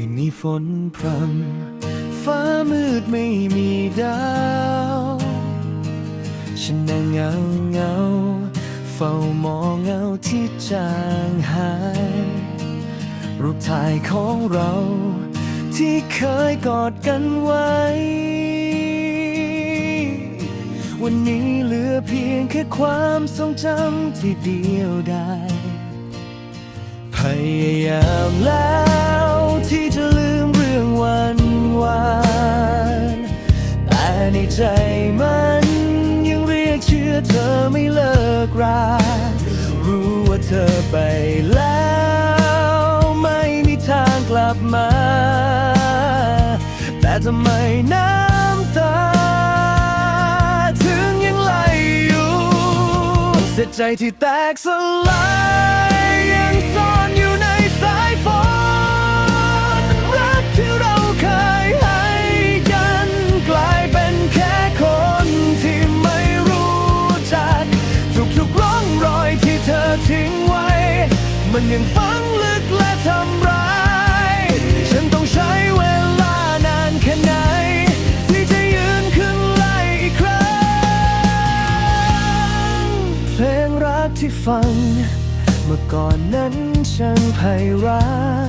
ืนนี้ฝนพรำฟ้ามืดไม่มีดาว ฉันนั่งเงาเงา เฝ้ามองเงาที่จางหาย รูปถ่ายของเรา ที่เคยกอดกันไว้ วันนี้เหลือเพียงแค่ความทรงจำที่เดียวดายพยายามแล้ว วันวานแต่ในใจมันยังเรียกชื่อเธอไม่เลิกรารู้ว่าเธอไปแล้ว ไม่มีทางกลับมา แต่ทำไมน้ำตา ถึงยังไหลอยู่เสียใจที่แตกสลาย มันยังฝังลึกและทำร้าย ฉันต้องใช้เวลานานแค่ไหน ที่จะยืนขึ้นไล่อีกครั้ง เพลงรักที่ฟัง เมื่อก่อนนั้นช่างไพเราะ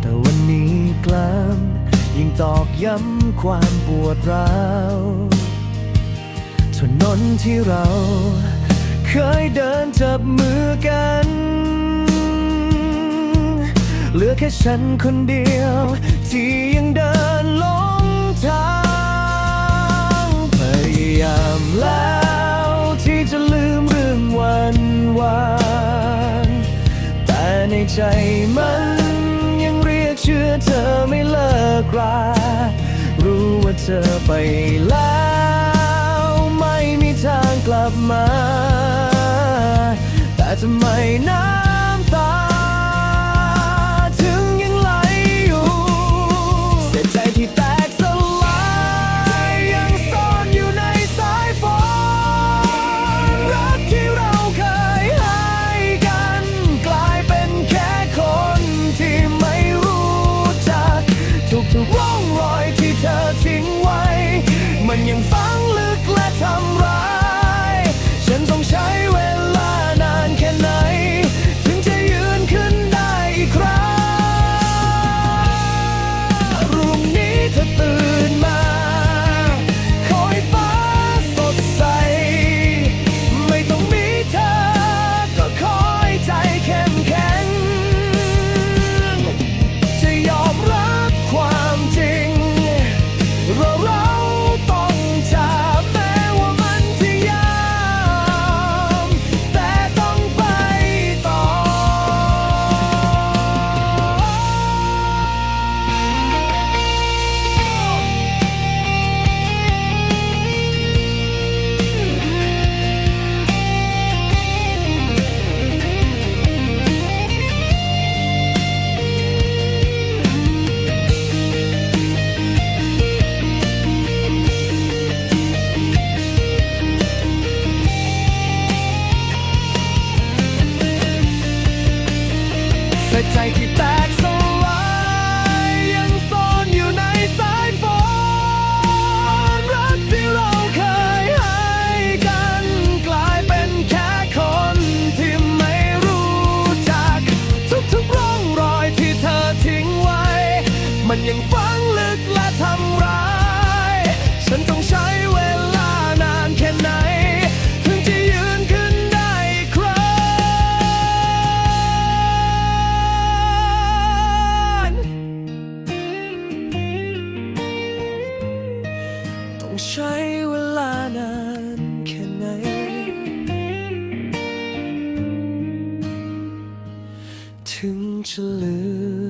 แต่วันนี้กลามยิ่งตอกย้ำความปวดร้าวถนนที่เรา ยเดินจับมือกัน เหลือแค่ฉันคนเดียว ที่ยังเดินหลงทาง พยายามแล้วที่จะลืมเรื่องวันวานแต่ในใจมันยังเรียกชื่อเธอไม่เลิกรารู้ว่าเธอไปแล้ว ไม่มีทางกลับมา แต่ทำไมน้ำ แต่ใจที่แตกสลายยังซ่อนอยู่ในสายฝนรักที่เราเคยให้กันกลายเป็นแค่คนที่ไม่รู้จัก ทุกๆร่องรอยที่เธอทิ้งไว้ มันยังฝัง ต้องใช้เวลานานแค่ไหน ถึงจะลืม